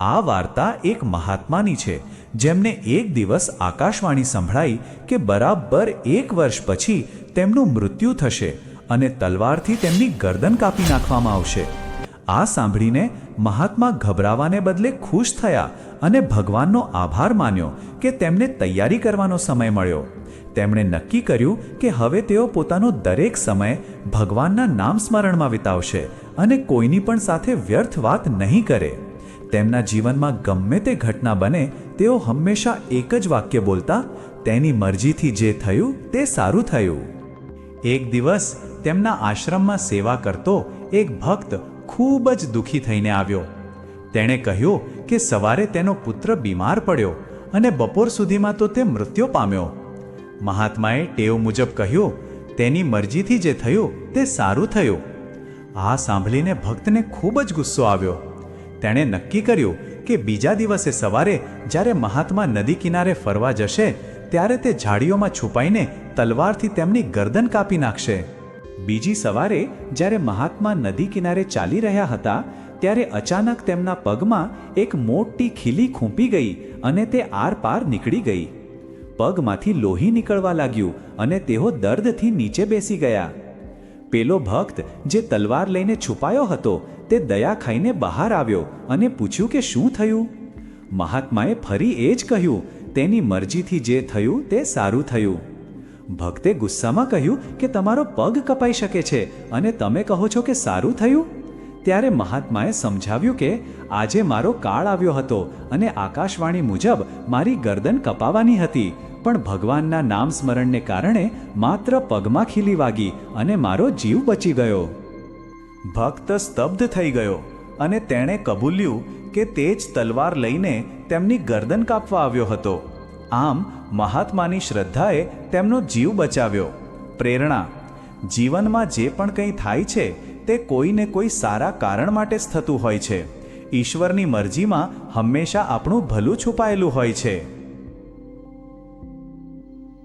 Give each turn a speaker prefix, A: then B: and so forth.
A: આ વાર્તા એક મહાત્માની છે, જેમને એક દિવસ આકાશવાણી સંભળાઈ કે બરાબર એક વર્ષ પછી તેમનું મૃત્યુ થશે અને તલવારથી તેમની ગરદન કાપી નાખવામાં આવશે. આ સાંભળીને મહાત્મા ગભરાવાને બદલે ખુશ થયા અને ભગવાનનો આભાર માન્યો કે તેમને તૈયારી કરવાનો સમય મળ્યો. તેમણે નક્કી કર્યું કે હવે તેઓ પોતાનો દરેક સમય ભગવાનના નામ સ્મરણમાં વિતાવશે અને કોઈની પણ સાથે વ્યર્થ વાત નહીં કરે. તેમના જીવનમાં ગમે તે ઘટના બને, તેઓ હંમેશા એક જ વાક્ય બોલતા, તેની મરજીથી જે થયું, તે સારું થયું. એક દિવસ તેમના આશ્રમમાં સેવા કરતો એક ભક્ત ખૂબ જ દુઃખી થઈને આવ્યો. તેણે કહ્યું કે સવારે તેનો પુત્ર બીમાર પડ્યો અને બપોર સુધીમાં તો તે મૃત્યુ પામ્યો. મહાત્માએ ટેવ મુજબ કહ્યું, તેની મરજીથી જે થયું, તે સારું થયું. આ સાંભળીને ભક્તને ખૂબ જ ગુસ્સો આવ્યો. તેણે નક્કી કર્યું કે બીજા દિવસે સવારે જ્યારે મહાત્મા નદી કિનારે ફરવા જશે, ત્યારે તે ઝાડીઓમાં છુપાઈને તલવારથી તેમની ગરદન કાપી નાખશે. બીજી સવારે જ્યારે મહાત્મા નદી કિનારે ચાલી રહ્યા હતા, ત્યારે અચાનક તેમના પગમાં એક મોટી ખીલી ખૂંપી ગઈ અને તે આરપાર નીકળી ગઈ. પગમાંથી લોહી નીકળવા લાગ્યું અને તેઓ દર્દથી નીચે બેસી ગયા. પેલો ભક્ત જે તલવાર લઈને છુપાયો હતો તે દયા ખાઈને બહાર આવ્યો અને પૂછ્યું કે શું થયું? મહાત્માએ ફરી એ જ કહ્યું, તેની મરજીથી જે થયું તે સારું થયું. ભક્તે ગુસ્સામાં કહ્યું કે તમારો પગ કપાઈ શકે છે અને તમે કહો છો કે સારું થયું? ત્યારે મહાત્માએ સમજાવ્યું કે આજે મારો કાળ આવ્યો હતો અને આકાશવાણી મુજબ મારી ગરદન કપાવાની હતી પણ ભગવાનના નામ સ્મરણને કારણે માત્ર પગમાં ખીલી વાગી અને મારો જીવ બચી ગયો. ભક્ત સ્તબ્ધ થઈ ગયો અને તેણે કબૂલ્યું કે તે જ તલવાર લઈને તેમની ગરદન કાપવા આવ્યો હતો. આમ મહાત્માની શ્રદ્ધાએ તેમનો જીવ બચાવ્યો. પ્રેરણા. જીવનમાં જે પણ કંઈ થાય છે તે કોઈને કોઈ સારા કારણ માટે જ થતું હોય છે. ઈશ્વરની મરજીમાં હંમેશા આપણું ભલું છુપાયેલું હોય છે.